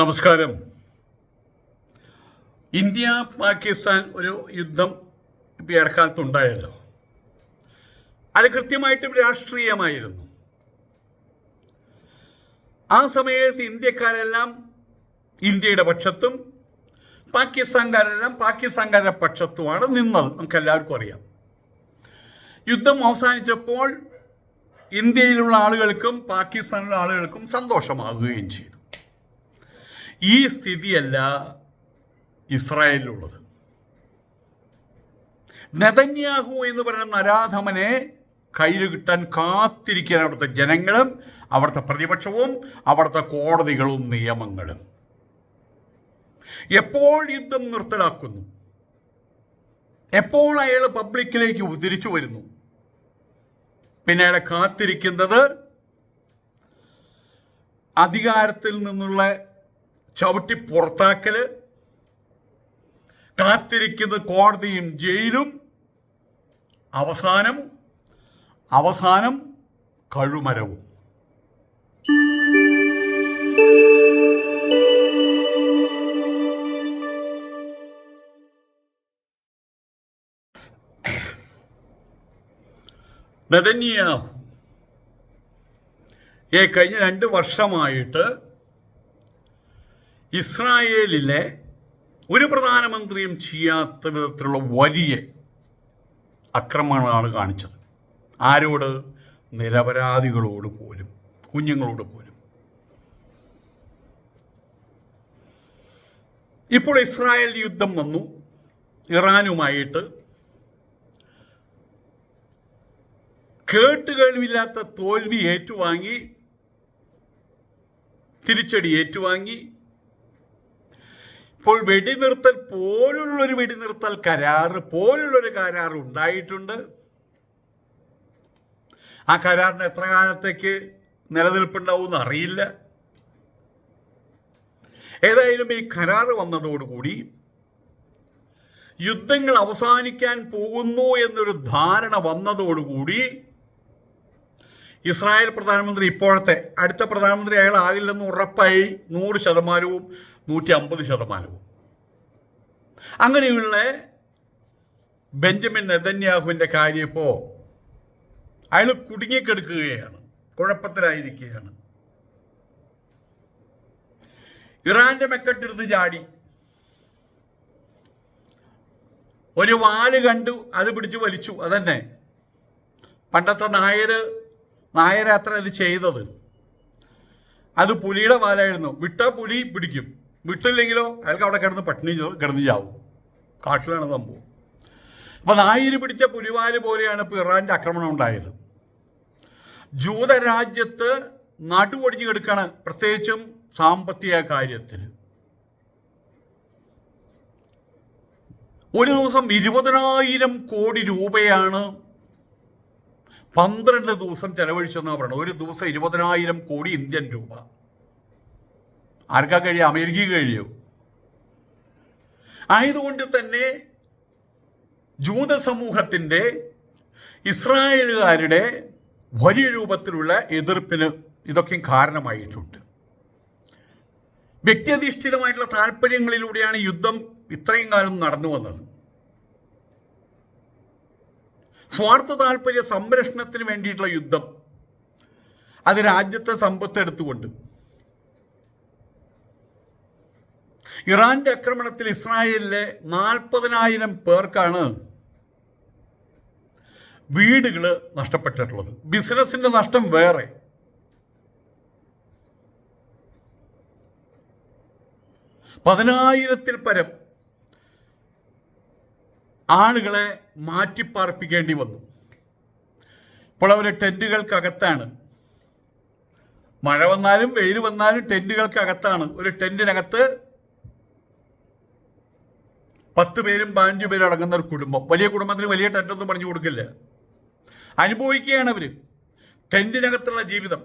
നമസ്കാരം. ഇന്ത്യ പാകിസ്ഥാൻ ഒരു യുദ്ധം ഇപ്പം ഇടക്കാലത്തുണ്ടായല്ലോ അത് കൃത്യമായിട്ടും രാഷ്ട്രീയമായിരുന്നു. ആ സമയത്ത് ഇന്ത്യക്കാരെല്ലാം ഇന്ത്യയുടെ പക്ഷത്തും പാകിസ്ഥാൻകാരെല്ലാം പാകിസ്ഥാൻകാരുടെ പക്ഷത്തുമാണ് നിന്നത്. നമുക്ക് എല്ലാവർക്കും അറിയാം. യുദ്ധം അവസാനിച്ചപ്പോൾ ഇന്ത്യയിലുള്ള ആളുകൾക്കും പാകിസ്ഥാനിലുള്ള ആളുകൾക്കും സന്തോഷമാകുകയും ചെയ്തു. ഈ സ്ഥിതിയല്ല ഇസ്രായേലിലുള്ളത്. നെതന്യാഹു എന്ന് പറയുന്ന നരാധമനെ കയ്യിൽ കിട്ടാൻ കാത്തിരിക്കാൻ അവിടുത്തെ ജനങ്ങളും അവിടുത്തെ പ്രതിപക്ഷവും അവിടുത്തെ കോടതികളും നിയമങ്ങളും. എപ്പോൾ യുദ്ധം നിർത്തലാക്കുന്നു? എപ്പോൾ അയാൾ പബ്ലിക്കിലേക്ക് തിരിച്ചു വരുന്നു? പിന്നെ അയാളെ കാത്തിരിക്കുന്നത് അധികാരത്തിൽ നിന്നുള്ള ചവിട്ടി പുറത്താക്കൽ കാത്തിരിക്കുന്ന കോടതിയും ജയിലും അവസാനം അവസാനം കഴുമരവും. നെതന്യാഹു ഏ കഴിഞ്ഞ രണ്ട് വർഷമായിട്ട് ഇസ്രായേലിലെ ഒരു പ്രധാനമന്ത്രിയും ചെയ്യാത്ത വിധത്തിലുള്ള വലിയ അക്രമങ്ങളാണ് കാണിച്ചത്. ആരോട്? നിരപരാധികളോട് പോലും കുഞ്ഞുങ്ങളോട് പോലും. ഇപ്പോൾ ഇസ്രായേൽ യുദ്ധം വന്നു. ഇറാനുമായിട്ട് കേട്ടുകേൾവില്ലാത്ത തോൽവി ഏറ്റുവാങ്ങി തിരിച്ചടി ഏറ്റുവാങ്ങി ഇപ്പോൾ വെടിനിർത്തൽ പോലുള്ളൊരു വെടിനിർത്തൽ കരാറ് പോലുള്ളൊരു കരാർ ഉണ്ടായിട്ടുണ്ട്. ആ കരാറിന് എത്ര കാലത്തേക്ക് നിലനിൽപ്പുണ്ടാവും അറിയില്ല. ഏതായാലും ഈ കരാറ് വന്നതോടുകൂടി യുദ്ധങ്ങൾ അവസാനിക്കാൻ പോകുന്നു എന്നൊരു ധാരണ വന്നതോടുകൂടി ഇസ്രായേൽ പ്രധാനമന്ത്രി ഇപ്പോഴത്തെ അടുത്ത പ്രധാനമന്ത്രി അയാൾ ആകില്ലെന്ന് ഉറപ്പായി നൂറ് ശതമാനവും നൂറ്റി അമ്പത് ശതമാനവും. അങ്ങനെയുള്ള ബെഞ്ചമിൻ നെതന്യാഹുവിന്റെ കാര്യം ഇപ്പോൾ അയാൾ കുടുങ്ങിക്കെടുക്കുകയാണ് കുഴപ്പത്തിലായിരിക്കുകയാണ്. ഇറാന്റെ മെക്കെട്ടിരുന്ന് ചാടി. ഒരു വാൽ കണ്ടു അത് പിടിച്ച് വലിച്ചു അതന്നെ. പണ്ടത്തെ നായര് നായരാത്ര അത് ചെയ്തത്. അത് പുലിയുടെ വാലായിരുന്നു. വിട്ട പുലി പിടിക്കും. വിട്ടില്ലെങ്കിലോ അയാൾക്ക് അവിടെ കിടന്ന് പട്ടിണി കിടന്നു ചാവും. കാട്ടിലാണ് സംഭവം. അപ്പൊ നായിര് പിടിച്ച പുലിവാൽ പോലെയാണ് ഇപ്പൊ ഇറാന്റെ ആക്രമണം ഉണ്ടായത്. ജൂതരാജ്യത്ത് നടുവൊടിഞ്ഞു കിടക്കാണ് പ്രത്യേകിച്ചും സാമ്പത്തിക കാര്യത്തിൽ ഒരു ദിവസം ഇരുപതിനായിരം കോടി രൂപയാണ് പന്ത്രണ്ട് ദിവസം ചെലവഴിച്ചെന്നാണ് പറയുന്നത് ഒരു ദിവസം ഇരുപതിനായിരം കോടി ഇന്ത്യൻ രൂപ. ആർക്കാ കഴിയും അമേരിക്കയ്ക്ക് കഴിയും ആയതുകൊണ്ട് തന്നെ ജൂത സമൂഹത്തിന്റെ ഇസ്രായേലുകാരുടെ വലിയ രൂപത്തിലുള്ള എതിർപ്പിന് ഇതൊക്കെയും കാരണമായിട്ടുണ്ട്. വ്യക്തിയധിഷ്ഠിതമായിട്ടുള്ള താല്പര്യങ്ങളിലൂടെയാണ് യുദ്ധം ഇത്രയും കാലം നടന്നു വന്നത്. സ്വാർത്ഥ താല്പര്യ സംരക്ഷണത്തിന് വേണ്ടിയിട്ടുള്ള യുദ്ധം അത് രാജ്യത്തെ സമ്പത്ത് എടുത്തുകൊണ്ട് ഇറാന്റെ ആക്രമണത്തിൽ ഇസ്രായേലിലെ നാൽപ്പതിനായിരം പേർക്കാണ് വീടുകൾ നഷ്ടപ്പെട്ടിട്ടുള്ളത്. ബിസിനസിന്റെ നഷ്ടം വേറെ. പതിനായിരത്തിൽ പരം ആളുകളെ മാറ്റിപ്പാർപ്പിക്കേണ്ടി വന്നു. ഇപ്പോൾ അവർ ടെന്റുകൾക്കകത്താണ് മഴ വന്നാലും വെയിൽ വന്നാലും ടെന്റുകൾക്കകത്താണ് ഒരു ടെന്റിനകത്ത് പത്ത് പേരും പതിനഞ്ച് പേരും അടങ്ങുന്ന ഒരു കുടുംബം. വലിയ കുടുംബത്തിന് വലിയ ടെന്റൊന്നും പറഞ്ഞു കൊടുക്കില്ല. അനുഭവിക്കുകയാണ് അവർ ടെന്റിനകത്തുള്ള ജീവിതം.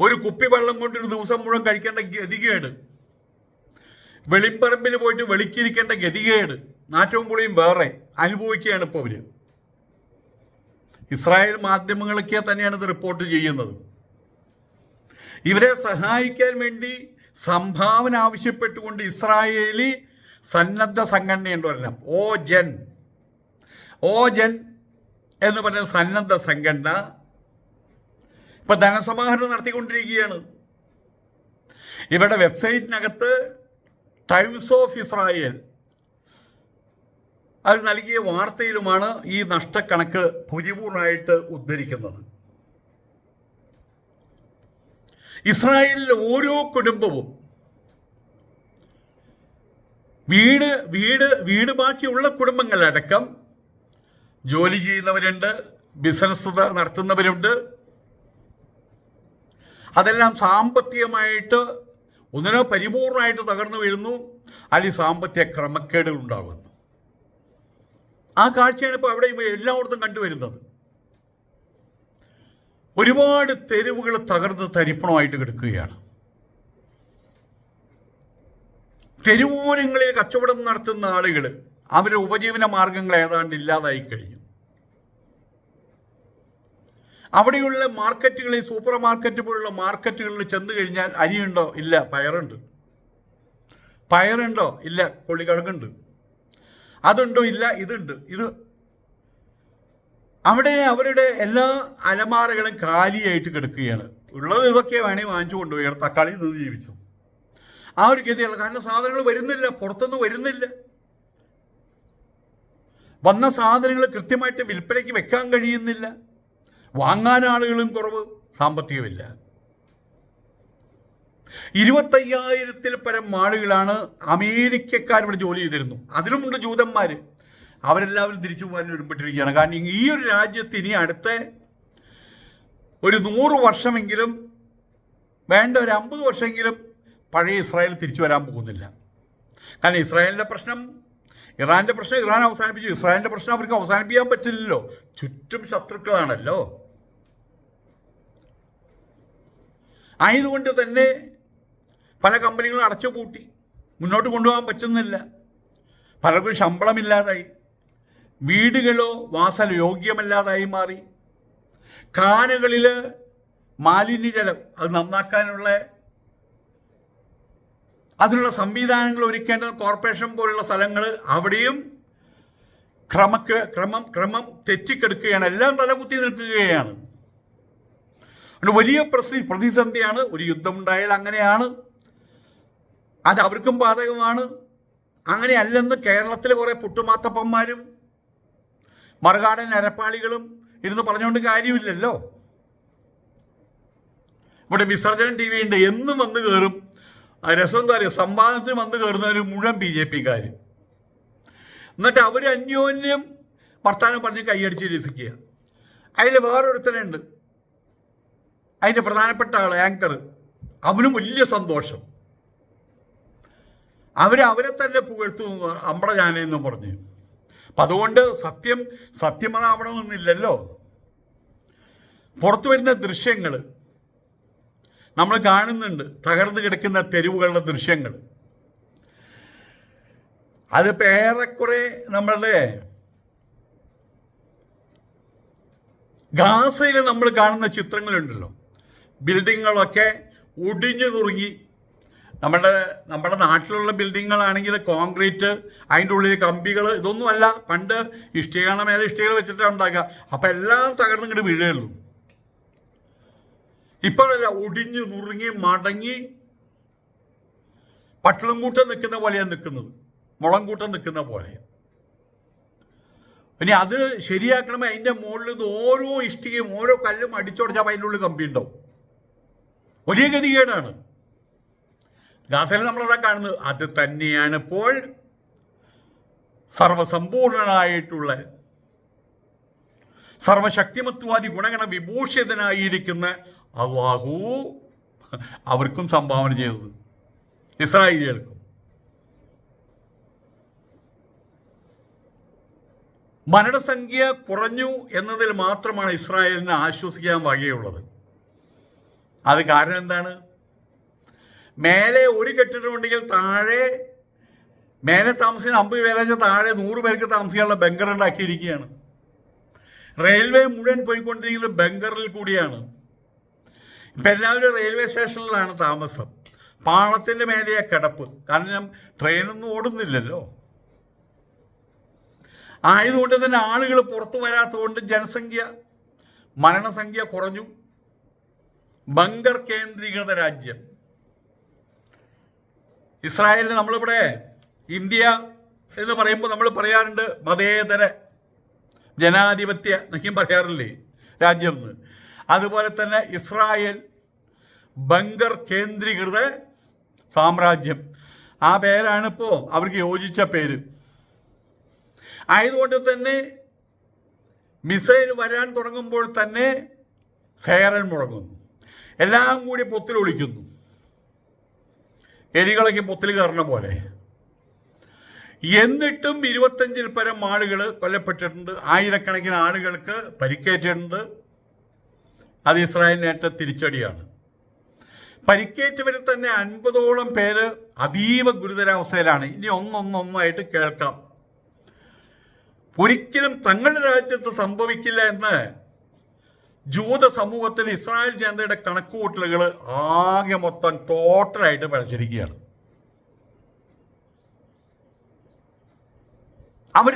ഒരു കുപ്പി വെള്ളം കൊണ്ടൊരു ദിവസം മുഴുവൻ കഴിക്കേണ്ട ഗതികേട്. വെളിമ്പറമ്പിൽ പോയിട്ട് വെളിക്കിരിക്കേണ്ട ഗതികേട്. നാറ്റവും പുളിയും വേറെ. അനുഭവിക്കുകയാണ് ഇപ്പോൾ അവർ ഇസ്രായേൽ മാധ്യമങ്ങളൊക്കെ തന്നെയാണ് ഇത് റിപ്പോർട്ട് ചെയ്യുന്നത്. ഇവരെ സഹായിക്കാൻ വേണ്ടി സംഭാവന ആവശ്യപ്പെട്ടുകൊണ്ട് ഇസ്രായേലി സന്നദ്ധ സംഘടനയുണ്ട് ഒരെണ്ണം ഓ ജൻ. ഓ ജൻ എന്ന് പറയുന്ന സന്നദ്ധ സംഘടന ഇപ്പൊ ധനസമാഹരണം നടത്തിക്കൊണ്ടിരിക്കുകയാണ്. ഇവരുടെ വെബ്സൈറ്റിനകത്ത് ടൈംസ് ഓഫ് ഇസ്രായേൽ അത് നൽകിയ വാർത്തയിലുമാണ് ഈ നഷ്ടക്കണക്ക് ഭൂരിപൂർണമായിട്ട് ഉദ്ധരിക്കുന്നത്. ഇസ്രായേലിലെ ഓരോ കുടുംബവും വീട് വീട് വീട് ബാക്കിയുള്ള കുടുംബങ്ങളടക്കം ജോലി ചെയ്യുന്നവരുണ്ട് ബിസിനസ് നടത്തുന്നവരുണ്ട്. അതെല്ലാം സാമ്പത്തികമായിട്ട് ഒന്നിനോ പരിപൂർണമായിട്ട് തകർന്നു വീഴുന്നു. അല്ലെങ്കിൽ സാമ്പത്തിക ക്രമക്കേടുകൾ ഉണ്ടാകുന്നു. ആ കാഴ്ചയാണ് ഇപ്പോൾ അവിടെ എല്ലായിടത്തും കണ്ടുവരുന്നത്. ഒരുപാട് തെരുവുകൾ തകർന്ന് തരിപ്പണമായിട്ട് കിടക്കുകയാണ്. തെരുവോരങ്ങളിൽ കച്ചവടം നടത്തുന്ന ആളുകൾ അവരുടെ ഉപജീവന മാർഗങ്ങൾ ഏതാണ്ട് ഇല്ലാതായി കഴിഞ്ഞു. അവിടെയുള്ള മാർക്കറ്റുകളിൽ സൂപ്പർ മാർക്കറ്റ് പോലുള്ള മാർക്കറ്റുകളിൽ ചെന്ന് കഴിഞ്ഞാൽ അരിയുണ്ടോ? ഇല്ല. പയറുണ്ട്. പയറുണ്ടോ? ഇല്ല. കൊള്ളിക്കിഴങ്ങുണ്ട്. അതുണ്ടോ? ഇല്ല. ഇതുണ്ട്. ഇത് അവിടെ അവരുടെ എല്ലാ അലമാറകളും കാലിയായിട്ട് കിടക്കുകയാണ്. ഉള്ളത് ഇതൊക്കെ വേണേൽ വാങ്ങിച്ചു കൊണ്ടുപോയി. തക്കാളി നിന്ന് ജീവിച്ചു. ആ ഒരു ഗതിയാണ് കാരണം സാധനങ്ങൾ വരുന്നില്ല പുറത്തുനിന്ന് വരുന്നില്ല. വന്ന സാധനങ്ങൾ കൃത്യമായിട്ട് വിൽപ്പനയ്ക്ക് വെക്കാൻ കഴിയുന്നില്ല. വാങ്ങാൻ ആളുകളും കുറവ് സാമ്പത്തികമില്ല. ഇരുപത്തയ്യായിരത്തിൽ പരം ആളുകളാണ് അമേരിക്കക്കാർ ഇവിടെ ജോലി ചെയ്തിരുന്നു. അതിലുമുണ്ട് ജൂതന്മാർ അവരെല്ലാവരും തിരിച്ചു പോകാൻ ഒരുപെട്ടിരിക്കുകയാണ് കാരണം ഈ ഒരു രാജ്യത്ത് ഇനി അടുത്ത ഒരു നൂറ് വർഷമെങ്കിലും വേണ്ട ഒരു അമ്പത് വർഷമെങ്കിലും പഴയ ഇസ്രായേൽ തിരിച്ചു വരാൻ പോകുന്നില്ല. കാരണം ഇസ്രായേലിന്റെ പ്രശ്നം ഇറാന്റെ പ്രശ്നം ഇറാൻ അവസാനിപ്പിച്ചു. ഇസ്രായേലിന്റെ പ്രശ്നം അവർക്ക് അവസാനിപ്പിക്കാൻ പറ്റില്ലല്ലോ. ചുറ്റും ശത്രുക്കളാണല്ലോ. ആയതുകൊണ്ട് തന്നെ പല കമ്പനികളും അടച്ചു പൂട്ടി മുന്നോട്ട് കൊണ്ടുപോകാൻ പറ്റുന്നില്ല. പലർക്കും ശമ്പളമില്ലാതായി. വീടുകളോ വാസന യോഗ്യമല്ലാതായി മാറി. കാനുകളിൽ മാലിന്യജലം അത് നന്നാക്കാനുള്ള അതിനുള്ള സംവിധാനങ്ങൾ ഒരുക്കേണ്ട കോർപ്പറേഷൻ പോലുള്ള സ്ഥലങ്ങൾ അവിടെയും ക്രമക്ക് ക്രമം ക്രമം തെറ്റിക്കെടുക്കുകയാണ്. എല്ലാം തലകുത്തി നിൽക്കുകയാണ്. വലിയ പ്രസി പ്രതിസന്ധിയാണ്. ഒരു യുദ്ധമുണ്ടായാൽ അങ്ങനെയാണ്. അത് അവർക്കും ബാധകമാണ്. അങ്ങനെയല്ലെന്ന് കേരളത്തിലെ കുറേ പുട്ടുമാത്തപ്പന്മാരും മറുകാടൻ അരപ്പാളികളും ഇരുന്ന് പറഞ്ഞുകൊണ്ട് കാര്യമില്ലല്ലോ. ഇവിടെ വിസർജനം ടി വി ഉണ്ട്. എന്നും വന്ന് കയറും രസം എന്താ പറയുക സംവാദത്തിൽ വന്ന് കയറുന്നവർ മുഴുവൻ ബി ജെ പിക്കാർ എന്നിട്ട് അവർ അന്യോന്യം വർത്താനം പറഞ്ഞ് കൈയടിച്ച് രസിക്കുക. അതിൽ വേറൊരുത്തനുണ്ട്. അതിന്റെ പ്രധാനപ്പെട്ട ആൾ ആങ്കർ അവനും വലിയ സന്തോഷം. അവർ അവരെ തന്നെ പുകഴ്ത്തുന്നു അമ്പട ഞാനെന്ന് പറഞ്ഞു. അപ്പം അതുകൊണ്ട് സത്യം സത്യമതാവണമെന്നില്ലല്ലോ പുറത്തു വരുന്ന ദൃശ്യങ്ങൾ നമ്മൾ കാണുന്നുണ്ട് തകർന്നു കിടക്കുന്ന തെരുവുകളുടെ ദൃശ്യങ്ങൾ. അതിപ്പോൾ ഏറെക്കുറെ നമ്മളുടെ ഗാസയിൽ നമ്മൾ കാണുന്ന ചിത്രങ്ങളുണ്ടല്ലോ. ബിൽഡിങ്ങുകളൊക്കെ ഒടിഞ്ഞു തുറുങ്ങി നമ്മുടെ നമ്മുടെ നാട്ടിലുള്ള ബിൽഡിങ്ങുകളാണെങ്കിൽ കോൺക്രീറ്റ് അതിന്റെ ഉള്ളിൽ കമ്പികൾ ഇതൊന്നുമല്ല. പണ്ട് ഇഷ്ടികയുടെ മേലെ ഇഷ്ടികൾ വെച്ചിട്ടാണ് ഉണ്ടാക്കുക. അപ്പോൾ എല്ലാം തകർന്നിങ്ങോട്ട് വീഴുകയുള്ളൂ. ഇപ്പോഴല്ല ഒടിഞ്ഞ് നുറുങ്ങി മടങ്ങി പട്ടണം കൂട്ടം നിൽക്കുന്ന പോലെയാണ് നിൽക്കുന്നത്. മുളം കൂട്ടം നിൽക്കുന്ന പോലെ. ഇനി അത് ശരിയാക്കണമെങ്കിൽ അതിന്റെ മുകളിൽ ഇത് ഓരോ ഇഷ്ടികയും ഓരോ കല്ലും അടിച്ചുടച്ചാൽ അതിന്റെ ഉള്ളിൽ കമ്പി ഉണ്ടാവും. വലിയ ഗതികേടാണ്. ഗാസയിൽ നമ്മളതാ കാണുന്നത്. അത് തന്നെയാണ് ഇപ്പോൾ സർവസമ്പൂർണനായിട്ടുള്ള സർവശക്തിമത്വാദി ഗുണഗണ വിഭൂഷിതനായിരിക്കുന്ന അള്ളാഹു അവർക്കും സംഭാവന ചെയ്തത്. ഇസ്രായേലികൾക്കും മരണസംഖ്യ കുറഞ്ഞു എന്നതിൽ മാത്രമാണ് ഇസ്രായേലിനെ ആശ്വസിക്കാൻ വകയുള്ളത്. അത് കാരണം എന്താണ്? മേലെ ഒരു കെട്ടിടമുണ്ടെങ്കിൽ താഴെ മേലെ താമസിക്കുന്ന അമ്പത് പേരെ താഴെ നൂറ് പേർക്ക് താമസിക്കാനുള്ള ബങ്കർ ഉണ്ടാക്കിയിരിക്കുകയാണ്. റെയിൽവേ മുഴുവൻ പോയിക്കൊണ്ടിരിക്കുന്നത് ബങ്കറിൽ കൂടിയാണ്. ഇപ്പം എല്ലാവരും റെയിൽവേ സ്റ്റേഷനിലാണ് താമസം. പാളത്തിന്റെ മേലെയാ കിടപ്പ്. കാരണം ട്രെയിനൊന്നും ഓടുന്നില്ലല്ലോ. ആയതുകൊണ്ട് തന്നെ ആളുകൾ പുറത്തു വരാത്തതുകൊണ്ട് ജനസംഖ്യ മരണസംഖ്യ കുറഞ്ഞു. ബങ്കർ കേന്ദ്രീകൃത രാജ്യം. ഇസ്രായേലിന് നമ്മളിവിടെ ഇന്ത്യ എന്ന് പറയുമ്പോൾ നമ്മൾ പറയാറുണ്ട് മതേതര ജനാധിപത്യ എന്നൊക്കെയും പറയാറില്ലേ? രാജ്യം എന്ന്. അതുപോലെ തന്നെ ഇസ്രായേൽ ബങ്കർ കേന്ദ്രീകൃത സാമ്രാജ്യം. ആ പേരാണ് ഇപ്പോൾ അവർക്ക് യോജിച്ച പേര്. ആയതുകൊണ്ട് തന്നെ മിസൈൽ വരാൻ തുടങ്ങുമ്പോൾ തന്നെ സേറൻ മുടങ്ങുന്നു എല്ലാം കൂടി പൊത്തിൽ ഒളിക്കുന്നു. എലികളൊക്കെ പൊത്തിൽ കയറണ പോലെ. എന്നിട്ടും ഇരുപത്തഞ്ചിൽ പരം ആളുകൾ കൊല്ലപ്പെട്ടിട്ടുണ്ട്. ആയിരക്കണക്കിന് ആളുകൾക്ക് പരിക്കേറ്റിട്ടുണ്ട്. അത് ഇസ്രായേലിനേറ്റ തിരിച്ചടിയാണ്. പരിക്കേറ്റവരിൽ തന്നെ അൻപതോളം പേര് അതീവ ഗുരുതരാവസ്ഥയിലാണ്. ഇനി ഒന്നൊന്നൊന്നായിട്ട് കേൾക്കാം. ഒരിക്കലും തങ്ങളുടെ രാജ്യത്ത് സംഭവിക്കില്ല എന്ന് ജൂത സമൂഹത്തിൽ ഇസ്രായേൽ ജനതയുടെ കണക്കുകൂട്ടലുകൾ ആകെ മൊത്തം ടോട്ടലായിട്ട് പഴച്ചിരിക്കുകയാണ് അവർ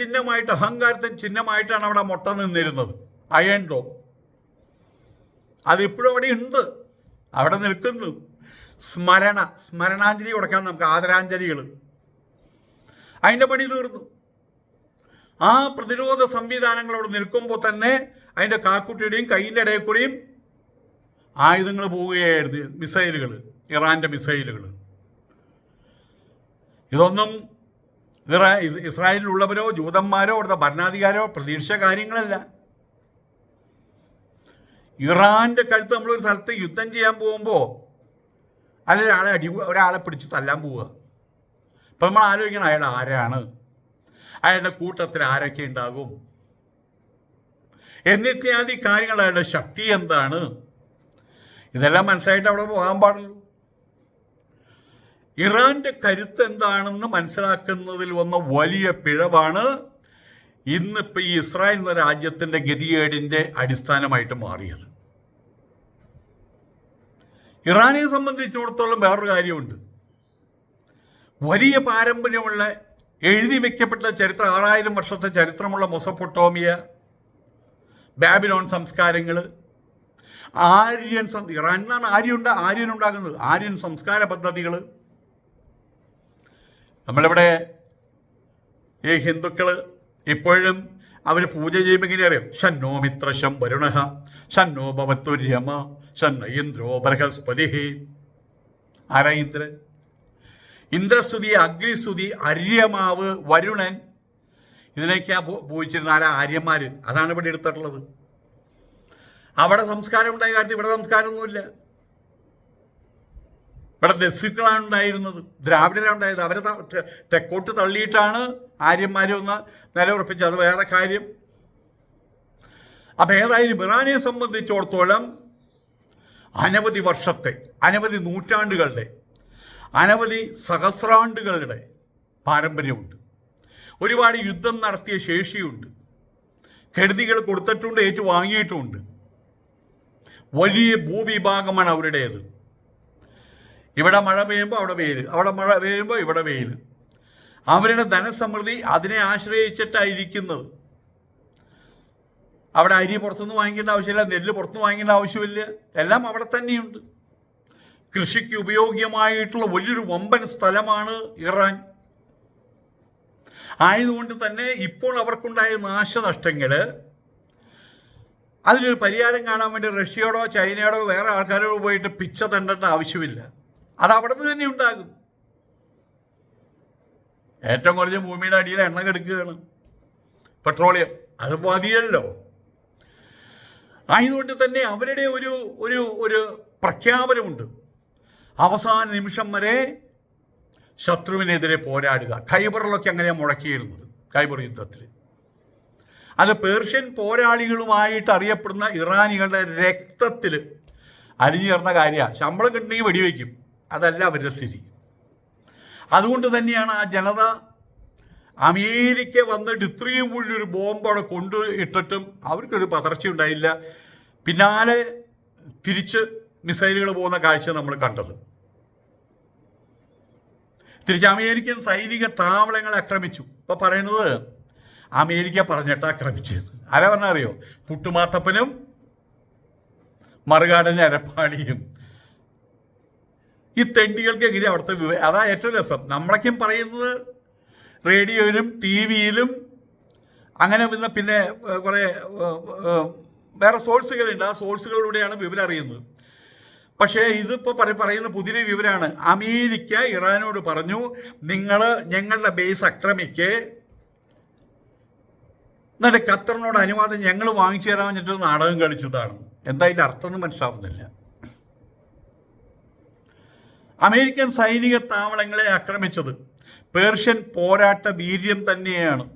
ചിഹ്നമായിട്ട് അഹങ്കാരത്തിന്റെ ചിഹ്നമായിട്ടാണ് അവിടെ മൊട്ട നിന്നിരുന്നത്. അയൺ ഡോം അതിപ്പോഴും അവിടെ ഉണ്ട്. അവിടെ നിൽക്കുന്നു. സ്മരണ സ്മരണാഞ്ജലി കൊടുക്കാൻ നമുക്ക് ആദരാഞ്ജലികൾ. അതിന്റെ പണി തീർന്നു. ആ പ്രതിരോധ സംവിധാനങ്ങൾ അവിടെ നിൽക്കുമ്പോൾ തന്നെ അതിന്റെ കാക്കുട്ടിയുടെയും കയ്യിന്റെ ഇടയിൽ കൂടിയും ആയുധങ്ങൾ പോവുകയായിരുന്നു മിസൈലുകൾ ഇറാന്റെ മിസൈലുകൾ. ഇതൊന്നും ഇസ്രായേലിലുള്ളവരോ ജൂതന്മാരോ അവിടുത്തെ ഭരണാധികാരോ പ്രതീക്ഷ കാര്യങ്ങളല്ല. ഇറാന്റെ കഴുത്ത് നമ്മളൊരു സ്ഥലത്ത് യുദ്ധം ചെയ്യാൻ പോകുമ്പോൾ അല്ലെങ്കിൽ ഒരാളെ അടി ഒരാളെ പിടിച്ച് തല്ലാൻ പോവുക. അപ്പം നമ്മൾ ആലോചിക്കണം അയാൾ ആരാണ്? അയാളുടെ കൂട്ടത്തിൽ ആരൊക്കെ ഉണ്ടാകും? എന്നിത്യാദി കാര്യങ്ങൾ അയാളുടെ ശക്തി എന്താണ്? ഇതെല്ലാം മനസ്സിലായിട്ട് അവിടെ പോകാൻ പാടുള്ളൂ ഇറാന്റെ കരുത്ത് എന്താണെന്ന് മനസ്സിലാക്കുന്നതിൽ വന്ന വലിയ പിഴവാണ് ഇന്നിപ്പോൾ ഈ ഇസ്രായേൽ എന്ന രാജ്യത്തിന്റെ ഗതികേടിന്റെ അടിസ്ഥാനമായിട്ട് മാറിയത്. ഇറാനെ സംബന്ധിച്ചിടത്തോളം വേറൊരു കാര്യമുണ്ട്. വലിയ പാരമ്പര്യമുള്ള എഴുതി വെക്കപ്പെട്ട ചരിത്രം ആറായിരം വർഷത്തെ ചരിത്രമുള്ള മൊസപ്പൊട്ടോമിയ ബാബിലോൺ സംസ്കാരങ്ങൾ ആര്യൻ സം ഇറാനിലാണ് ആര്യ ഉണ്ടാ ആര്യൻ ഉണ്ടാകുന്നത്. ആര്യൻ സംസ്കാര പദ്ധതികൾ. നമ്മളിവിടെ ഈ ഹിന്ദുക്കൾ ഇപ്പോഴും അവർ പൂജ ചെയ്യുമ്പോൾ എങ്ങനെയറിയാം ഷന്നോ മിത്രശം വരുണ ഷന്നോ ഭവത്തുര്യമ ഷന്ന ഇന്ദ്രോ ബൃഹസ്പതി ആരാ ഇന്ദ്രൻ? ഇന്ദ്രസ്തുതി അഗ്നിസ്തുതി അര്യമാവ് വരുണൻ. ഇതിനൊക്കെയാ പൂജിച്ചിരുന്ന ആരാ? ആര്യന്മാർ അതാണ് ഇവിടെ എടുത്തിട്ടുള്ളത്. അവിടെ സംസ്കാരം ഉണ്ടായ കാര്യത്തിൽ ഇവിടെ സംസ്കാരമൊന്നുമില്ല. ഇവിടെ ദസ്സുക്കളാണ് ഉണ്ടായിരുന്നത്. ദ്രാവിഡരാണ് ഉണ്ടായത്. അവരെ തെക്കോട്ട് തള്ളിയിട്ടാണ് ആര്യന്മാരെ ഒന്ന് നിലയുറപ്പിച്ചത്. അത് വേറെ കാര്യം. അപ്പം ഏതായാലും ഇറാനെ സംബന്ധിച്ചിടത്തോളം അനവധി വർഷത്തെ അനവധി നൂറ്റാണ്ടുകളുടെ അനവധി സഹസ്രാണ്ടുകളുടെ പാരമ്പര്യമുണ്ട്. ഒരുപാട് യുദ്ധം നടത്തിയ ശേഷിയുണ്ട്. കെടുതികൾ കൊടുത്തിട്ടുണ്ട് ഏറ്റു വാങ്ങിയിട്ടുമുണ്ട് വലിയ ഭൂവിഭാഗമാണ് അവരുടേത്. ഇവിടെ മഴ പെയ്യുമ്പോൾ അവിടെ വെയിൽ അവിടെ മഴ പെയ്യുമ്പോൾ ഇവിടെ വെയിൽ അവരുടെ ധനസമൃദ്ധി അതിനെ ആശ്രയിച്ചിട്ടായിരിക്കുന്നത്. അവിടെ അരി പുറത്തുനിന്ന് വാങ്ങിക്കേണ്ട ആവശ്യമില്ല നെല്ല് പുറത്തുനിന്ന് വാങ്ങിക്കേണ്ട ആവശ്യമില്ല. എല്ലാം അവിടെ തന്നെയുണ്ട്. കൃഷിക്ക് ഉപയോഗ്യമായിട്ടുള്ള വലിയൊരു വമ്പൻ സ്ഥലമാണ് ഇറാൻ. ആയതുകൊണ്ട് തന്നെ ഇപ്പോൾ അവർക്കുണ്ടായ നാശനഷ്ടങ്ങൾ അതിനൊരു പരിഹാരം കാണാൻ വേണ്ടി റഷ്യയോടോ ചൈനയോടോ വേറെ ആൾക്കാരോടോ പോയിട്ട് പിച്ച തണ്ടേണ്ട ആവശ്യമില്ല. അത് അവിടെ നിന്ന് തന്നെ ഉണ്ടാകും. ഏറ്റവും കുറഞ്ഞ ഭൂമിയുടെ അടിയിൽ എണ്ണ കെടുക്കുകയാണ്. പെട്രോളിയം. അത് മതിയല്ലോ. ആയതുകൊണ്ട് തന്നെ അവരുടെ ഒരു ഒരു ഒരു പ്രഖ്യാപനമുണ്ട്. അവസാന നിമിഷം വരെ ശത്രുവിനെതിരെ പോരാടുക. ഖൈബറിലൊക്കെ അങ്ങനെയാണ് മുഴക്കിയിരുന്നത് ഖൈബർ യുദ്ധത്തിൽ അത് പേർഷ്യൻ പോരാളികളുമായിട്ട് അറിയപ്പെടുന്ന ഇറാനികളുടെ രക്തത്തിൽ അലിഞ്ഞു ചേർന്ന കാര്യമാണ് ശമ്പളം കിട്ടണമെങ്കിൽ വെടിവെക്കും. അതല്ല അവരുടെ സ്ഥിതി. അതുകൊണ്ട് തന്നെയാണ് ആ ജനത അമേരിക്ക വന്നിട്ട് ഇത്രയും വലിയൊരു ബോംബ് അവിടെ കൊണ്ടു ഇട്ടിട്ടും അവർക്കൊരു പതർച്ച ഉണ്ടായില്ല. പിന്നാലെ തിരിച്ച് മിസൈലുകൾ പോകുന്ന കാഴ്ച നമ്മൾ കണ്ടത്. തിരിച്ച് അമേരിക്കൻ സൈനിക താവളങ്ങൾ ആക്രമിച്ചു. ഇപ്പൊ പറയുന്നത് അമേരിക്ക പറഞ്ഞിട്ട് ആക്രമിച്ചത്. ആരാ പറഞ്ഞറിയോ പുട്ടുമാത്തപ്പനും മറുകാടൻ അരപ്പാളിയും. ഈ തെണ്ടികൾക്ക് എങ്ങനെ അവിടുത്തെ വിവ അതാ ഏറ്റവും രസം. നമ്മളൊക്കെയും പറയുന്നത് റേഡിയോയിലും ടി വിയിലും അങ്ങനെ പിന്നെ കുറേ വേറെ സോഴ്സുകളുണ്ട് ആ സോഴ്സുകളിലൂടെയാണ് വിവരം അറിയുന്നത്. പക്ഷേ ഇതിപ്പോൾ പറ പറയുന്ന പുതിയ വിവരമാണ് അമേരിക്ക ഇറാനോട് പറഞ്ഞു നിങ്ങൾ ഞങ്ങളുടെ ബേസ് അക്രമിക്ക് എന്നിട്ട് ഖത്തറിനോട് അനുവാദം ഞങ്ങൾ വാങ്ങിച്ചു തരാൻ വേണ്ടിട്ട് നാടകം കളിച്ചതാണ്. എന്താ അതിന്റെ അർത്ഥം മനസ്സിലാവുന്നില്ല. അമേരിക്കൻ സൈനിക താവളങ്ങളെ ആക്രമിച്ചത് പേർഷ്യൻ പോരാട്ട വീര്യം തന്നെയാണ്.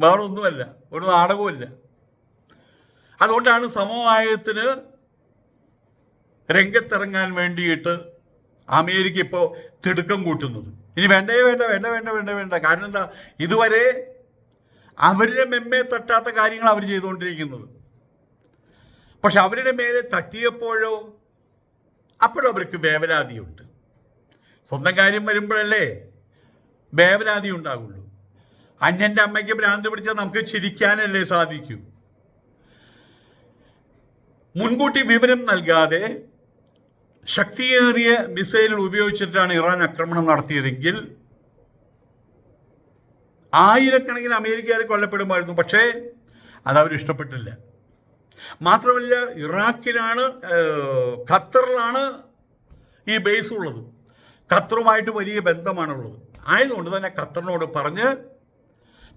വേറൊന്നുമല്ല. ഒരു നാടകവുമല്ല. അതുകൊണ്ടാണ് സമവായത്തിന് രംഗത്തിറങ്ങാൻ വേണ്ടിയിട്ട് അമേരിക്ക ഇപ്പോൾ തിടുക്കം കൂട്ടുന്നത്. ഇനി വേണ്ടേ വേണ്ട വേണ്ട വേണ്ട വേണ്ട വേണ്ട. കാരണം എന്താ? ഇതുവരെ അവരുടെ മെമ്മെ തട്ടാത്ത കാര്യങ്ങൾ അവർ ചെയ്തുകൊണ്ടിരിക്കുന്നത്. പക്ഷെ അവരുടെ മേലെ തട്ടിയപ്പോഴോ അപ്പോഴും അവർക്ക് വേവലാതിയുണ്ട്. സ്വന്തം കാര്യം വരുമ്പോഴല്ലേ വേവലാതി ഉണ്ടാകുള്ളൂ അന്യന്റെ അമ്മയ്ക്ക് ഭ്രാന്ത് പിടിച്ചാൽ നമുക്ക് ചിരിക്കാനല്ലേ സാധിക്കൂ. മുൻകൂട്ടി വിവരം നൽകാതെ ശക്തിയേറിയ മിസൈലുകൾ ഉപയോഗിച്ചിട്ടാണ് ഇറാൻ ആക്രമണം നടത്തിയതെങ്കിൽ ആയിരക്കണക്കിന് അമേരിക്കക്കാർ കൊല്ലപ്പെടുമായിരുന്നു പക്ഷേ അതവർ ഇഷ്ടപ്പെട്ടില്ല. മാത്രമല്ല ഇറാഖിലാണ് ഖത്തറിലാണ് ഈ ബേസ് ഉള്ളത്. ഖത്തറുമായിട്ട് വലിയ ബന്ധമാണുള്ളത്. ആയതുകൊണ്ട് തന്നെ ഖത്തറിനോട് പറഞ്ഞ്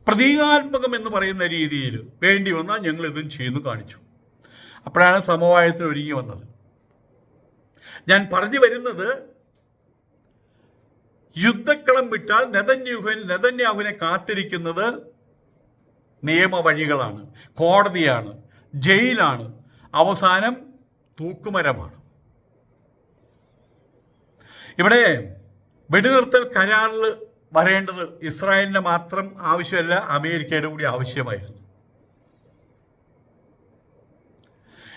പ്രതീകാത്മകം എന്ന് പറയുന്ന രീതിയിൽ വേണ്ടി വന്നാൽ ഞങ്ങൾ ഇതും ചെയ്യുന്നു കാണിച്ചു. അപ്പോഴാണ് സമവായത്തിൽ ഒരുങ്ങി വന്നത്. ഞാൻ പറഞ്ഞു വരുന്നത് യുദ്ധക്കളം വിട്ടാൽ നെതന്യൂഹൻ നെതന്യാഹുവിനെ കാത്തിരിക്കുന്നത് നിയമവഴികളാണ് കോടതിയാണ് ജയിലാണ് അവസാനം തൂക്കുമരമാണ്. ഇവിടെ വെടിനിർത്തൽ കരാറിൽ വരേണ്ടത് ഇസ്രായേലിന് മാത്രം ആവശ്യമല്ല അമേരിക്കയുടെ കൂടി ആവശ്യമായിരുന്നു.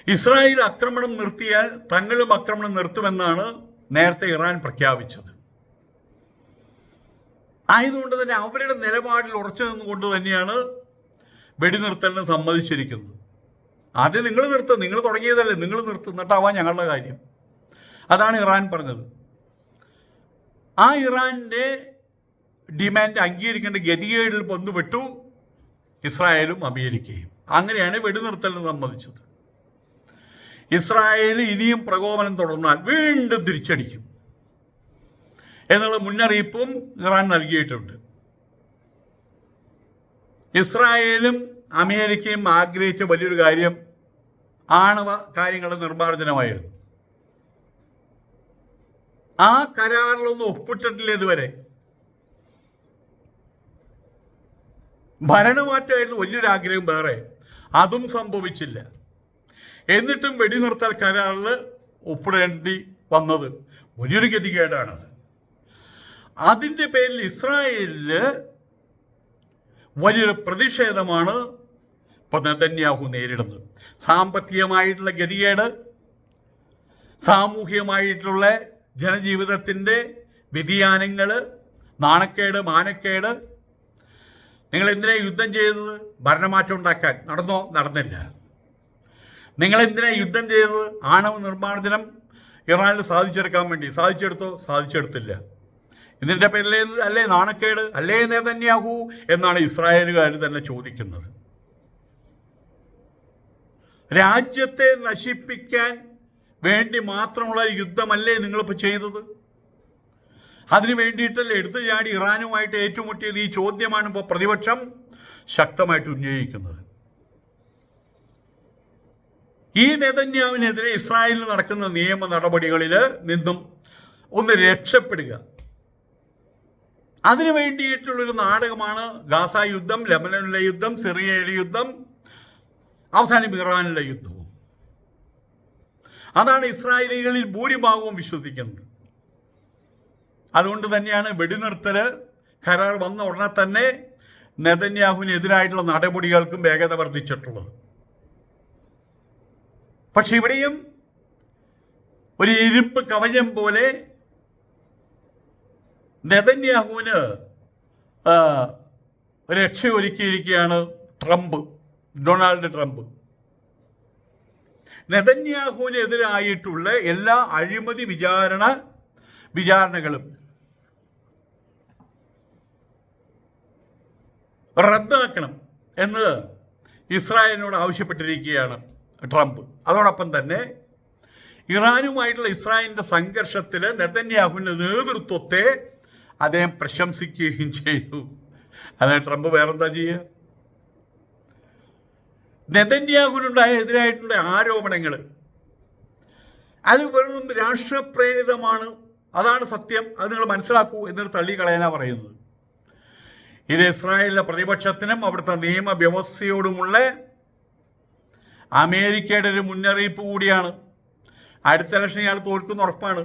ഇസ്രായേൽ ആക്രമണം നിർത്തിയാൽ തങ്ങളും ആക്രമണം നിർത്തുമെന്നാണ് നേരത്തെ ഇറാൻ പ്രഖ്യാപിച്ചത്. ആയതുകൊണ്ട് തന്നെ അവരുടെ നിലപാടിൽ ഉറച്ചു നിന്നുകൊണ്ട് തന്നെയാണ് വെടിനിർത്തലിന് സമ്മതിച്ചിരിക്കുന്നത്. ആദ്യം നിങ്ങൾ നിർത്തും നിങ്ങൾ തുടങ്ങിയതല്ലേ നിങ്ങൾ നിർത്തും എന്നിട്ടാവാൻ ഞങ്ങളുടെ കാര്യം. അതാണ് ഇറാൻ പറഞ്ഞത്. ആ ഇറാന്റെ ഡിമാൻഡ് അംഗീകരിക്കേണ്ട ഗതികേടിൽ പൊന്നുപെട്ടു ഇസ്രായേലും അമേരിക്കയും. അങ്ങനെയാണ് വെടിനിർത്തലിന് സമ്മതിച്ചത്. ഇസ്രായേൽ ഇനിയും പ്രകോപനം തുടർന്നാൽ വീണ്ടും തിരിച്ചടിക്കും. എന്നുള്ള മുന്നറിയിപ്പും ഇറാൻ നൽകിയിട്ടുണ്ട്. ഇസ്രായേലും അമേരിക്കയും ആഗ്രഹിച്ച വലിയൊരു കാര്യം ആണവ കാര്യങ്ങളുടെ നിർമ്മാർജനമായിരുന്നു ആ കരാറിലൊന്നും ഒപ്പിട്ടിട്ടില്ല ഇതുവരെ. ഭരണമാറ്റമായിരുന്നു വലിയൊരു ആഗ്രഹം വേറെ. അതും സംഭവിച്ചില്ല. എന്നിട്ടും വെടിനിർത്തൽ കരാറിൽ ഒപ്പിടേണ്ടി വന്നത് വലിയൊരു ഗതികേടാണത്. അതിന്റെ പേരിൽ ഇസ്രായേലിൽ വലിയൊരു പ്രതിഷേധമാണ് ഇപ്പൊ നെതന്യാഹു നേരിടുന്നത്. സാമ്പത്തികമായിട്ടുള്ള ഗതികേട് സാമൂഹികമായിട്ടുള്ള ജനജീവിതത്തിന്റെ വ്യതിയാനങ്ങൾ നാണക്കേട് മാനക്കേട്. നിങ്ങൾ എന്തിനാ യുദ്ധം ചെയ്തത്? ഭരണമാറ്റം ഉണ്ടാക്കാൻ. നടന്നോ? നടന്നില്ല. നിങ്ങൾ എന്തിനാ യുദ്ധം ചെയ്തത്? ആണവ നിർമ്മാർജനം ഇറാനിൽ സാധിച്ചെടുക്കാൻ വേണ്ടി. സാധിച്ചെടുത്തോ? സാധിച്ചെടുത്തില്ല. ഇതിന്റെ പേരിൽ അല്ലേ നാണക്കേട്? അല്ലേ നേതന്യാഹു എന്നാണ് ഇസ്രായേലുകാർ തന്നെ ചോദിക്കുന്നത്. രാജ്യത്തെ നശിപ്പിക്കാൻ വേണ്ടി മാത്രമുള്ള യുദ്ധമല്ലേ നിങ്ങളിപ്പോൾ ചെയ്തത്? അതിനു വേണ്ടിയിട്ടല്ലേ എടുത്തു ചാടി ഇറാനുമായിട്ട് ഏറ്റുമുട്ടിയത് ഈ ചോദ്യമാണ് ഇപ്പോൾ പ്രതിപക്ഷം ശക്തമായിട്ട് ഉന്നയിക്കുന്നത്. ഈ നെതന്യാവിനെതിരെ ഇസ്രായേലിൽ നടക്കുന്ന നിയമ നടപടികളിൽ നിന്നും ഒന്ന് രക്ഷപ്പെടുക. അതിനു വേണ്ടിയിട്ടുള്ളൊരു നാടകമാണ് ഗാസ യുദ്ധം ലബനനിലെ യുദ്ധം സിറിയയിലെ യുദ്ധം അവസാനം ഇറാനിലെ യുദ്ധവും. അതാണ് ഇസ്രായേലികളിൽ ഭൂരിഭാഗവും വിശ്വസിക്കുന്നത്. അതുകൊണ്ട് തന്നെയാണ് വെടിനിർത്തൽ കരാർ വന്ന ഉടനെ തന്നെ നെതന്യാഹുവിനെതിരായിട്ടുള്ള നടപടികൾക്കും വേഗത വർദ്ധിച്ചിട്ടുള്ളത്. പക്ഷെ ഇവിടെയും ഒരു ഇരുപ്പ് കവചം പോലെ നെതന്യാഹുവിന് രക്ഷ ഒരുക്കിയിരിക്കുകയാണ് ട്രംപ് ഡൊണാൾഡ് ട്രംപ്. നെതന്യാഹുവിനെതിരായിട്ടുള്ള എല്ലാ അഴിമതി വിചാരണ വിചാരണകളും റദ്ദാക്കണം എന്ന് ഇസ്രായേലിനോട് ആവശ്യപ്പെട്ടിരിക്കുകയാണ്. ട്രംപ്. അതോടൊപ്പം തന്നെ ഇറാനുമായിട്ടുള്ള ഇസ്രായേലിന്റെ സംഘർഷത്തിൽ നെതന്യാഹുവിന്റെ നേതൃത്വത്തെ അദ്ദേഹം പ്രശംസിക്കുകയും ചെയ്തു. അതായത് ട്രംപ് വേറെന്താ ചെയ്യുക? നെതന്യാഹുവിനുണ്ടായ എതിരായിട്ടുള്ള ആരോപണങ്ങൾ അത് വെറും രാഷ്ട്രപ്രേരിതമാണ്. അതാണ് സത്യം. അത് നിങ്ങൾ മനസ്സിലാക്കൂ എന്നിട്ട് തള്ളിക്കളയാനാ പറയുന്നത്. ഇത് ഇസ്രായേലിലെ പ്രതിപക്ഷത്തിനും അവിടുത്തെ നിയമവ്യവസ്ഥയോടുമുള്ള അമേരിക്കയുടെ ഒരു മുന്നറിയിപ്പ് കൂടിയാണ്. അടുത്ത ഇലക്ഷൻ ഇയാൾ തോൽക്കുന്ന ഉറപ്പാണ്.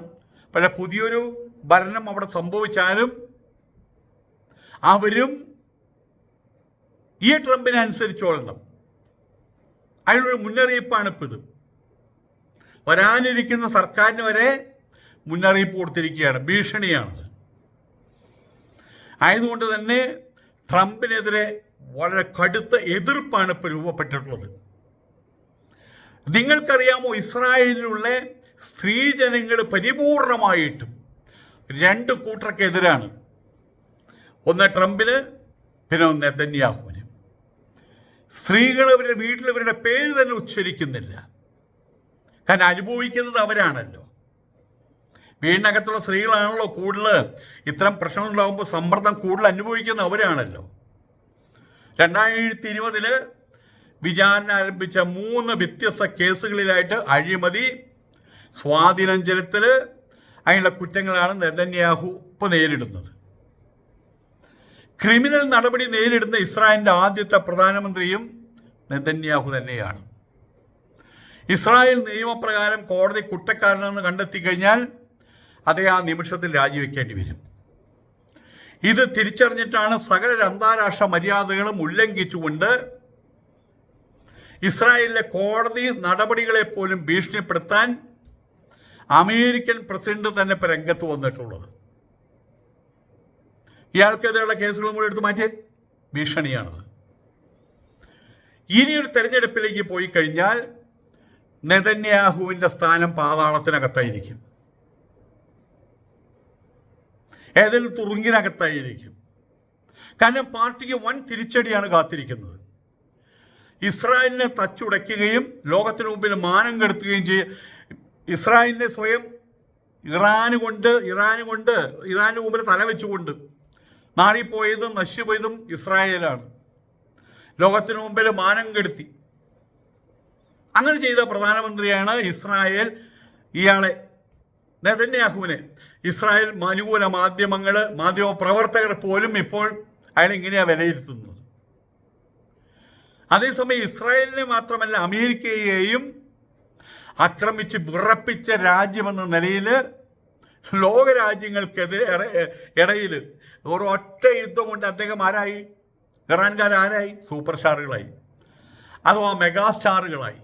പക്ഷേ പുതിയൊരു ഭരണം അവിടെ സംഭവിച്ചാലും അവരും ഈ ട്രംപിനെ അനുസരിച്ചോളണം. അതിനൊരു മുന്നറിയിപ്പാണ് ഇപ്പം ഇത്. വരാനിരിക്കുന്ന സർക്കാരിന് വരെ മുന്നറിയിപ്പ് കൊടുത്തിരിക്കുകയാണ്. ഭീഷണിയാണ് ആയതുകൊണ്ട് തന്നെ ട്രംപിനെതിരെ വളരെ കടുത്ത എതിർപ്പാണ് ഇപ്പോൾ രൂപപ്പെട്ടിട്ടുള്ളത്. നിങ്ങൾക്കറിയാമോ ഇസ്രായേലിലുള്ള സ്ത്രീ ജനങ്ങൾ പരിപൂർണമായിട്ടും രണ്ട് കൂട്ടർക്കെതിരാണ്. ഒന്ന് ട്രംപിന് പിന്നെ ഒന്ന് നെതന്യാഹുവിന്. സ്ത്രീകൾ അവരുടെ വീട്ടിൽ അവരുടെ പേര് തന്നെ ഉച്ചരിക്കുന്നില്ല. കാരണം അനുഭവിക്കുന്നത് അവരാണല്ലോ. വീടിനകത്തുള്ള സ്ത്രീകളാണല്ലോ കൂടുതൽ ഇത്തരം പ്രശ്നങ്ങളുണ്ടാകുമ്പോൾ സമ്മർദ്ദം കൂടുതൽ അനുഭവിക്കുന്ന അവരാണല്ലോ. രണ്ടായിരത്തി ഇരുപതിൽ വിചാരണ ആരംഭിച്ച മൂന്ന് വ്യത്യസ്ത കേസുകളിലായിട്ട് അഴിമതി സ്വാധീനം ചെലുത്തൽ അതിനുള്ള കുറ്റങ്ങളാണ് നെതന്യാഹു ഇപ്പോൾ നേരിടുന്നത്. ക്രിമിനൽ നടപടി നേരിടുന്ന ഇസ്രായേലിന്റെ ആദ്യത്തെ പ്രധാനമന്ത്രിയും നെതന്യാഹു തന്നെയാണ്. ഇസ്രായേൽ നിയമപ്രകാരം കോടതി കുറ്റക്കാരനെന്ന് കണ്ടെത്തി കഴിഞ്ഞാൽ അദ്ദേഹം ആ നിമിഷത്തിൽ രാജിവെക്കേണ്ടി വരും. ഇത് തിരിച്ചറിഞ്ഞിട്ടാണ് സകല അന്താരാഷ്ട്ര മര്യാദകളും ഉല്ലംഘിച്ചുകൊണ്ട് ഇസ്രായേലിലെ കോടതി നടപടികളെ പോലും ഭീഷണിപ്പെടുത്താൻ അമേരിക്കൻ പ്രസിഡന്റ് തന്നെ ഇപ്പൊ രംഗത്ത് വന്നിട്ടുള്ളത്. ഇയാൾക്കെതിരെയുള്ള കേസുകളും കൂടി എടുത്ത് മാറ്റി. ഭീഷണിയാണത്. ഇനിയൊരു തെരഞ്ഞെടുപ്പിലേക്ക് പോയി കഴിഞ്ഞാൽ നെതന്യാഹുവിന്റെ സ്ഥാനം പാതാളത്തിനകത്തായിരിക്കും. ഏതെങ്കിലും തുറുങ്കിനകത്തായിരിക്കും. കാരണം പാർട്ടിക്ക് വൻ തിരിച്ചടിയാണ് കാത്തിരിക്കുന്നത്. ഇസ്രായേലിനെ തച്ചുടയ്ക്കുകയും ലോകത്തിന് മുമ്പിൽ മാനം കെടുത്തുകയും ചെയ്യും ഇസ്രായേലിനെ സ്വയം ഇറാന് കൊണ്ട് ഇറാന് കൊണ്ട് ഇറാന് മുമ്പിൽ തലവെച്ചുകൊണ്ട് മാറിപ്പോയതും നശിപ്പോയതും ഇസ്രായേലാണ്. ലോകത്തിന് മുമ്പിൽ മാനം കെടുത്തി അങ്ങനെ ചെയ്ത പ്രധാനമന്ത്രിയാണ് ഇസ്രായേൽ ഇയാളെ നെതന്യാഹുവിനെ. ഇസ്രായേൽ അനുകൂല മാധ്യമങ്ങൾ മാധ്യമ പ്രവർത്തകർ പോലും ഇപ്പോൾ അയാൾ ഇങ്ങനെയാണ് വിലയിരുത്തുന്നത്. അതേസമയം ഇസ്രായേലിനെ മാത്രമല്ല അമേരിക്കയെയും ആക്രമിച്ച് വിറപ്പിച്ച രാജ്യമെന്ന നിലയിൽ ലോകരാജ്യങ്ങൾക്കെതിരെ ഇടയിൽ ഒരൊറ്റ യുദ്ധം കൊണ്ട് അദ്ദേഹം ആരായി? ഇറാൻകാർ ആരായി? സൂപ്പർ സ്റ്റാറുകളായി അഥവാ മെഗാ സ്റ്റാറുകളായി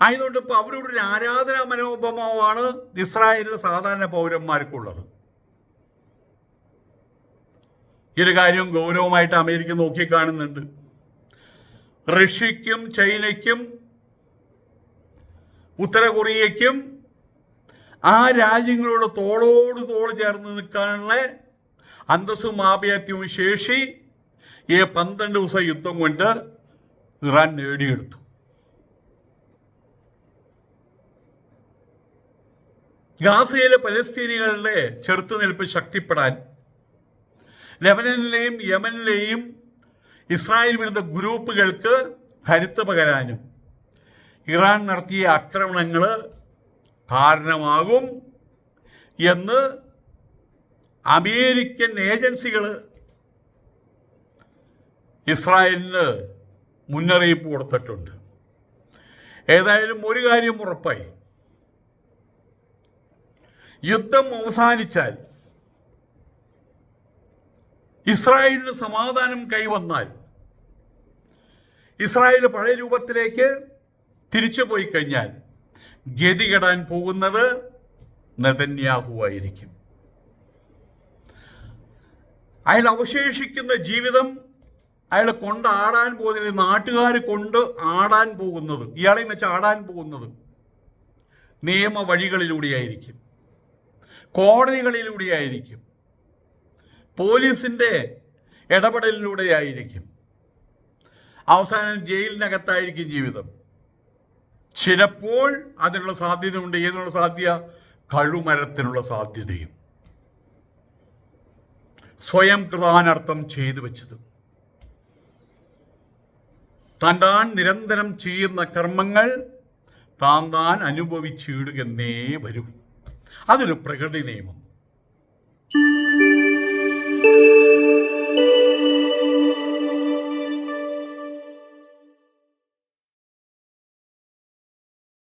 ആയതുകൊണ്ട് ഇപ്പോൾ അവരുടെ ഒരു ആരാധനാ മനോഭാവമാണ് ഇസ്രായേലിലെ സാധാരണ പൗരന്മാർക്കുള്ളത്. ഈ ഒരു കാര്യം ഗൗരവമായിട്ട് അമേരിക്ക നോക്കിക്കാണുന്നുണ്ട് റഷ്യക്കും ചൈനയ്ക്കും ഉത്തര കൊറിയയ്ക്കും ആ രാജ്യങ്ങളോട് തോളോട് തോൾ ചേർന്ന് നിൽക്കാനുള്ള അന്തസ്സും ആഭ്യാത്യവും ശേഷി ഈ പന്ത്രണ്ട് ദിവസം യുദ്ധം കൊണ്ട് ഇറാൻ നേടിയെടുത്തു. ഗാസയിലെ പലസ്തീനികളുടെ ചെറുത്തുനിൽപ്പ് ശക്തിപ്പെടാൻ ലെബനനിലെയും യമനിലെയും ഇസ്രായേൽ വിരുദ്ധ ഗ്രൂപ്പുകൾക്ക് കരുത്ത് പകരാനും ഇറാൻ നടത്തിയ ആക്രമണങ്ങൾ കാരണമാകും എന്ന് അമേരിക്കൻ ഏജൻസികൾ ഇസ്രായേലിന് മുന്നറിയിപ്പ് കൊടുത്തിട്ടുണ്ട്. ഏതായാലും ഒരു കാര്യം ഉറപ്പായി. യുദ്ധം അവസാനിച്ചാൽ ഇസ്രായേലിന് സമാധാനം കൈവന്നാൽ ഇസ്രായേൽ പഴയ രൂപത്തിലേക്ക് തിരിച്ചു പോയി കഴിഞ്ഞാൽ ഗതികെടാൻ പോകുന്നത് നെതന്യാഹു ആയിരിക്കും. അയാൾ അവശേഷിക്കുന്ന ജീവിതം അയാൾ കൊണ്ട് ആടാൻ പോകുന്നത് നാട്ടുകാർ കൊണ്ട് ആടാൻ പോകുന്നത് ഇയാളെയും വെച്ച് ആടാൻ പോകുന്നത് നിയമ വഴികളിലൂടെയായിരിക്കും കോടതികളിലൂടെയായിരിക്കും. പോലീസിന്റെ ഇടപെടലിലൂടെയായിരിക്കും. അവസാനം ജയിലിനകത്തായിരിക്കും ജീവിതം. ചിലപ്പോൾ അതിനുള്ള സാധ്യത ഉണ്ട് ഏതിനുള്ള സാധ്യത? കഴുമരത്തിനുള്ള സാധ്യതയും. സ്വയം കൃതാനർത്ഥം ചെയ്തു വെച്ചത്. താൻ നിരന്തരം ചെയ്യുന്ന കർമ്മങ്ങൾ താൻ താൻ അനുഭവിച്ചിടുകന്നേ വരും. അതൊരു പ്രകൃതി നിയമം.